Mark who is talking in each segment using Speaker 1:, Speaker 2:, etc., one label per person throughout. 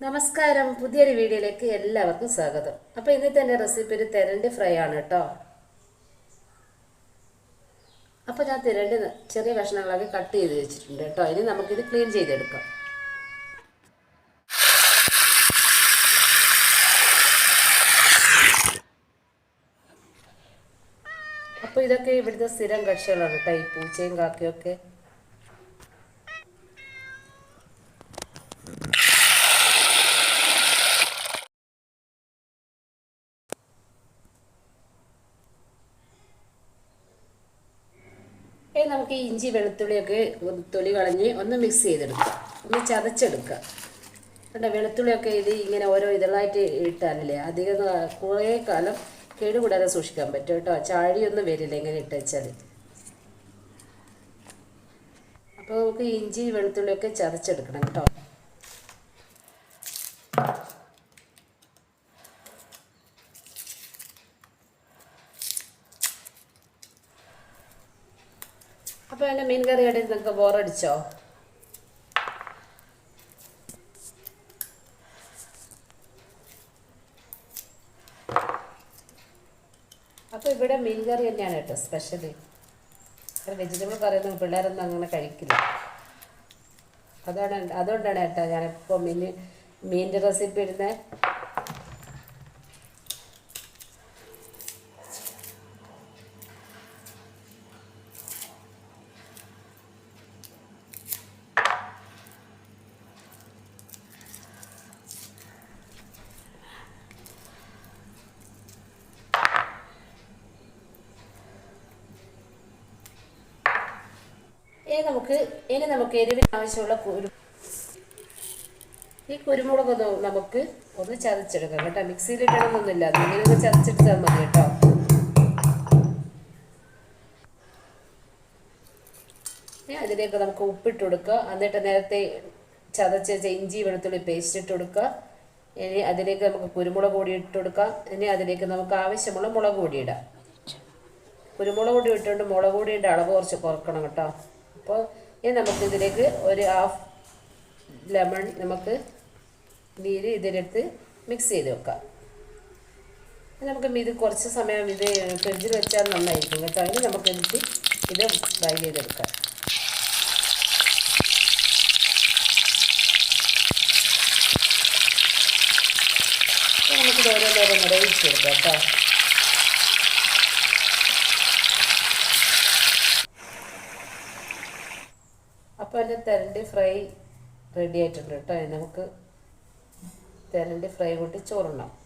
Speaker 1: നമസ്കാരം. പുതിയൊരു വീഡിയോയിലേക്ക് എല്ലാവർക്കും സ്വാഗതം. അപ്പോൾ ഇന്നത്തെ എന്റെ റെസിപ്പി ഒരു തിരണ്ടി ഫ്രൈ ആണ് കേട്ടോ അപ്പോൾ ഞാൻ തിരണ്ട് ചെറിയ കഷ്ണങ്ങളൊക്കെ കട്ട് ചെയ്ത് വെച്ചിട്ടുണ്ട് കേട്ടോ ഇനി നമുക്കിത് ക്ലീൻ ചെയ്തെടുക്കാം. അപ്പോൾ ഇതൊക്കെ ഇവിടുത്തെ സ്ഥിരം കക്ഷികളാണ് കേട്ടോ ഈ പൂച്ചയും കാക്കയും ഇനി നമുക്ക് ഈ ഇഞ്ചി വെളുത്തുള്ളിയൊക്കെ തൊലി കളഞ്ഞ് ഒന്ന് മിക്സ് ചെയ്തെടുക്കാം ഒന്ന് ചതച്ചെടുക്കുക. കണ്ടോ വെളുത്തുള്ളിയൊക്കെ ഇത് ഇങ്ങനെ ഓരോ ഇതളായിട്ട് ഇട്ടാലല്ലേ അധികം കുറേ കാലം കേടുകൂടാതെ സൂക്ഷിക്കാൻ പറ്റും കേട്ടോ. ചാഴിയൊന്നും വരില്ല ഇങ്ങനെ ഇട്ടുവെച്ചാൽ അപ്പോൾ നമുക്ക് ഇഞ്ചി വെളുത്തുള്ളിയൊക്കെ ചതച്ചെടുക്കണം കേട്ടോ. അപ്പോൾ എന്റെ മീൻ കറി കണ്ടി നിങ്ങൾക്ക് ബോറടിച്ചോ? അപ്പോൾ ഇവിടെ മീൻ കറി തന്നെയാണ് കേട്ടോ സ്പെഷ്യൽ വെജിറ്റബിൾ കറിയൊന്നും പിള്ളേരൊന്നും അങ്ങനെ കഴിക്കില്ല. അതാണ് അതുകൊണ്ടാണ് കേട്ടോ ഞാനിപ്പോൾ മീൻ മീനിന്റെ റെസിപ്പി ഇടുന്നത് നമുക്ക് ഇനി നമുക്ക് എരിവിന് ആവശ്യമുള്ള കുരു ഈ കുരുമുളക് നമുക്ക് ഒന്ന് ചതച്ചെടുക്കാം കേട്ടോ. മിക്സിയിൽ ഇടണമെന്നൊന്നുമില്ല അതിങ്ങനെ ഒന്ന് ചതച്ചെടുത്താൽ മതി കേട്ടോ. അതിലേക്ക് നമുക്ക് ഉപ്പിട്ട് കൊടുക്കുക. എന്നിട്ട് നേരത്തെ ചതച്ച ഇഞ്ചി വെളുത്തുള്ളി പേസ്റ്റ് ഇട്ട് കൊടുക്കുക. ഇനി അതിലേക്ക് നമുക്ക് കുരുമുളക് പൊടി ഇട്ട് കൊടുക്കാം ഇനി അതിലേക്ക് നമുക്ക് ആവശ്യമുള്ള മുളക് പൊടി ഇടാം. കുരുമുളക് പൊടി ഇട്ടുകൊണ്ട് മുളക് പൊടിയുടെ അളവ് കുറച്ച് കുറക്കണം കേട്ടോ. അപ്പോൾ ഇനി നമുക്ക് ഇതിലേക്ക് ഒരു ഹാഫ് ലെമൺ നമുക്ക് നീര് ഇതിലെടുത്ത് മിക്സ് ചെയ്ത് വെക്കാം. നമുക്ക് ഇത് കുറച്ച് സമയം ഇത് ഫ്രിഡ്ജിൽ വെച്ചാൽ നന്നായിരിക്കും കേട്ടോ. അതിന് നമുക്ക് എന്നിട്ട് ഇത് ഫ്രൈ ചെയ്തെടുക്കാം. നമുക്കിത് ഓരോന്നോരോന്ന് ഒഴിച്ചെടുക്കാം കേട്ടോ. അപ്പോൾ എന്റെ തെരണ്ടി ഫ്രൈ റെഡി ആയിട്ടുണ്ട് കേട്ടോ. നമുക്ക് തെരണ്ടി ഫ്രൈ കൂട്ടി ചോറുണ്ടാവും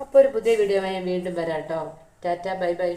Speaker 1: അപ്പോൾ ഒരു പുതിയ വീഡിയോ ഞാൻ വീണ്ടും വരാം കേട്ടോ. Tata bye bye.